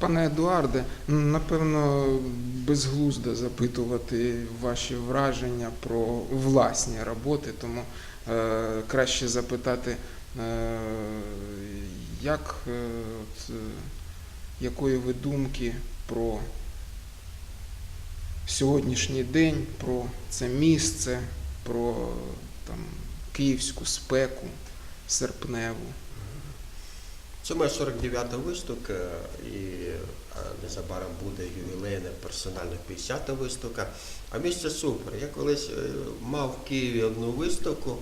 Пане Едуарде, напевно, безглуздо запитувати ваші враження про власні роботи, тому е, краще запитати, е, як, е, якої ви думки про сьогоднішній день, про це місце, про там, київську спеку серпневу. Це моя 49-та виставка, і е, незабаром буде ювілейна персональна 50-та виставка. А місце супер. Я колись е, мав в Києві одну виставку,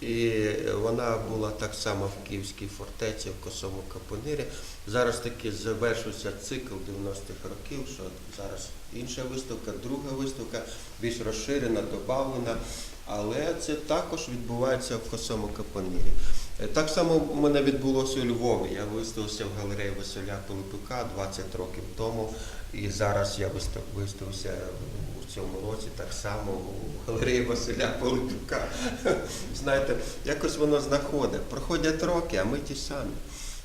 і вона була так само в Київській фортеці, в Косому Капонирі. Зараз таки завершився цикл 90-х років, що зараз інша виставка, друга виставка, більш розширена, добавлена. Але це також відбувається в Косому Капонирі. Е, Так само в мене відбулося у Львові. Я виставився в галереї Василя Пилипюка 20 років тому. І зараз я виставився у цьому році так само у галереї Василя Пилипюка. Знаєте, якось воно знаходить. Проходять роки, а ми ті самі.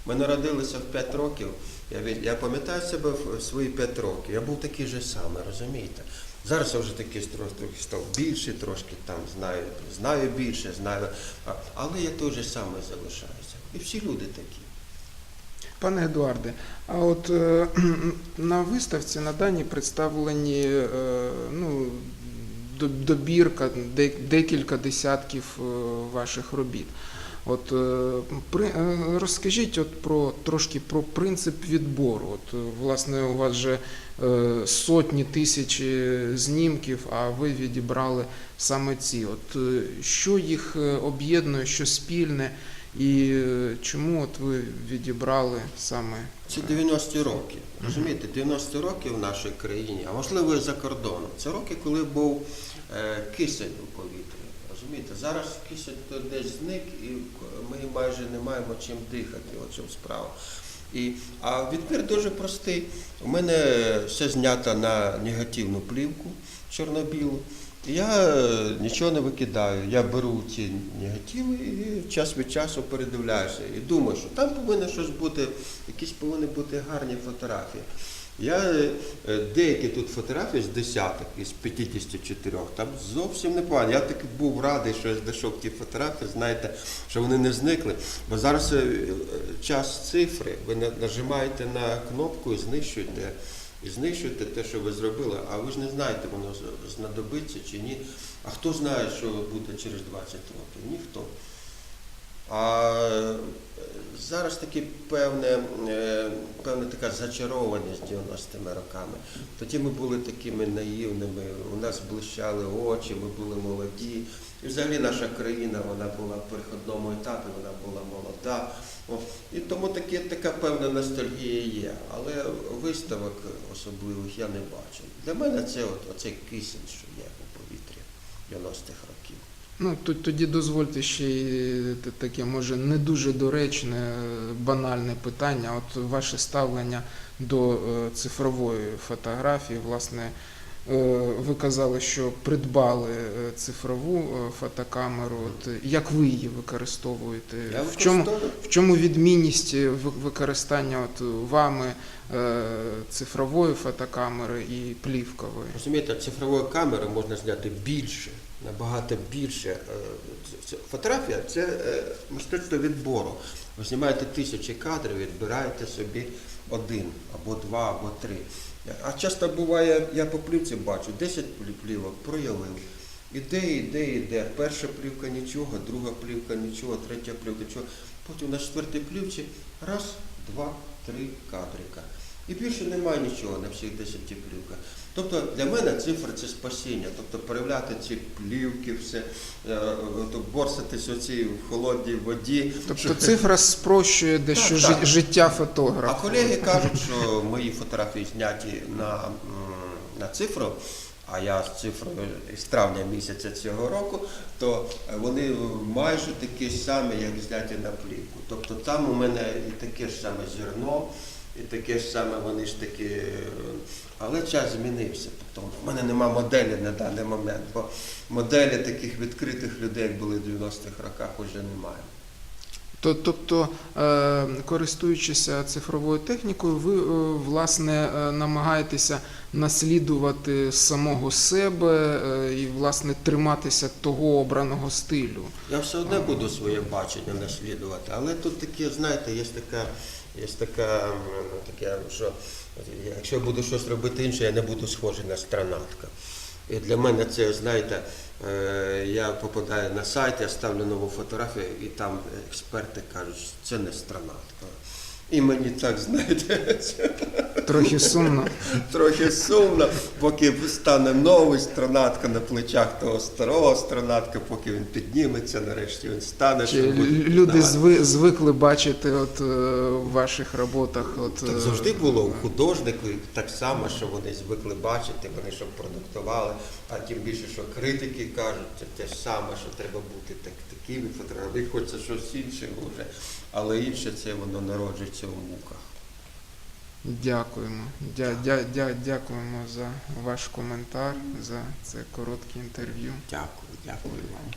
Ми народилися в 5 років. Я, я пам'ятаю себе в свої 5 років. Я був такий же самий, розумієте? Зараз я вже такий трохи став більше, трошки там знаю, знаю більше, знаю. Але я той же самий залишаюся. І всі люди такі. Пане Едуарде, а от е, на виставці на дані представлені е, ну, добірка, декілька десятків е, ваших робіт. От е, при, е, розкажіть от про трошки про принцип відбору. От, е, власне, у вас же сотні тисяч знімків, а ви відібрали саме ці. От що їх об'єднує, що спільне, і чому от ви відібрали саме Це 90-ті роки. Розумієте, 90-ті роки в нашій країні, а можливо і за кордоном. Це роки, коли був кисень у повітрі. Розумієте, зараз кисень десь зник, і ми майже не маємо чим дихати. От чому справа. І, а відбір дуже простий. У мене все знято на негативну плівку чорно-білу. Я е, нічого не викидаю. Я беру ці негативи і час від часу передивляюся. І думаю, що там повинно щось бути, якісь повинні бути гарні фотографії. Я е, деякі тут фотографії з десяток, із 54, там зовсім не погані. Я таки був радий, що я знайшов ті фотографії, знаєте, що вони не зникли. Бо зараз е, час цифри, ви нажимаєте на кнопку і знищуєте, і знищуєте те, що ви зробили, а ви ж не знаєте, воно знадобиться чи ні. А хто знає, що буде через 20 років? Ніхто. А зараз таки певне, е, певна така зачарованість 90-ми роками. Тоді ми були такими наївними, у нас блищали очі, ми були молоді. І взагалі наша країна вона була в переходному етапі, вона була молода. І тому таки, така певна ностальгія є. Але виставок особливих я не бачу. Для мене це от, оцей кисень, що є у повітрі 90-х років. Ну, то- тоді дозвольте ще й таке, може, не дуже доречне, е, банальне питання. От ваше ставлення до е, цифрової фотографії, власне, е, ви казали, що придбали е, цифрову е, фотокамеру. От е, як ви її використовуєте? Я В чому, в чому відмінність е, використання от вами е, цифрової фотокамери і плівкової? Розумієте, цифровою камерою можна зняти більше, набагато більше. Е, Фотографія це е, мистецтво відбору. Ви знімаєте тисячі кадрів, відбираєте собі один або два, або три. А часто буває, я по плівці бачу, 10 плівок проявив. Іде, іде, іде. Перша плівка нічого, друга плівка нічого, третя плівка нічого. Потім на четвертій плівці раз, два, три кадрика. І більше немає нічого на всіх 10 плівках. Тобто для мене цифра це спасіння. Тобто переявляти ці плівки, все, е, то борсатись оцій холодній воді. Тобто цифра спрощує дещо Так, так. життя А колеги кажуть, що мої фотографії зняті на, на цифру, а я з цифрою з травня місяця цього року, то вони майже такі ж самі, як зняті на плівку. Тобто там у мене і таке ж саме зерно, і таке ж саме вони ж такі. е, Але час змінився. Потім. У мене нема моделі на даний момент, бо моделі таких відкритих людей, як були в 90-х роках, вже немає. То- Тобто, е, користуючися цифровою технікою, ви е, власне е, намагаєтеся наслідувати самого себе і власне триматися того обраного стилю. Я все одне буду своє бачення наслідувати, але тут таке, знаєте, є така, є така, таке, що якщо я буду щось робити інше, я не буду схожий на странатка. І для мене це, знаєте, е, я попадаю на сайт, я ставлю нову фотографію, і там експерти кажуть, що це не странатка. І мені так, знаєте, Трохи сумно. трохи сумно, поки стане новий странатка на плечах того старого странатка, поки він підніметься, нарешті він стане. Чи буде- люди зви, звикли бачити от, е, в ваших роботах. От, Так е, завжди було у художників так само, що вони звикли бачити, вони щоб продуктували, а тим більше, що критики кажуть, це те ж саме, що треба бути так, такими фотографами. Хочеться щось інше вже, але інше це воно народжується у муках. Дякуємо. Дя, дя, дя, дякуємо за ваш коментар, за це коротке інтерв'ю. Дякую, дякую вам.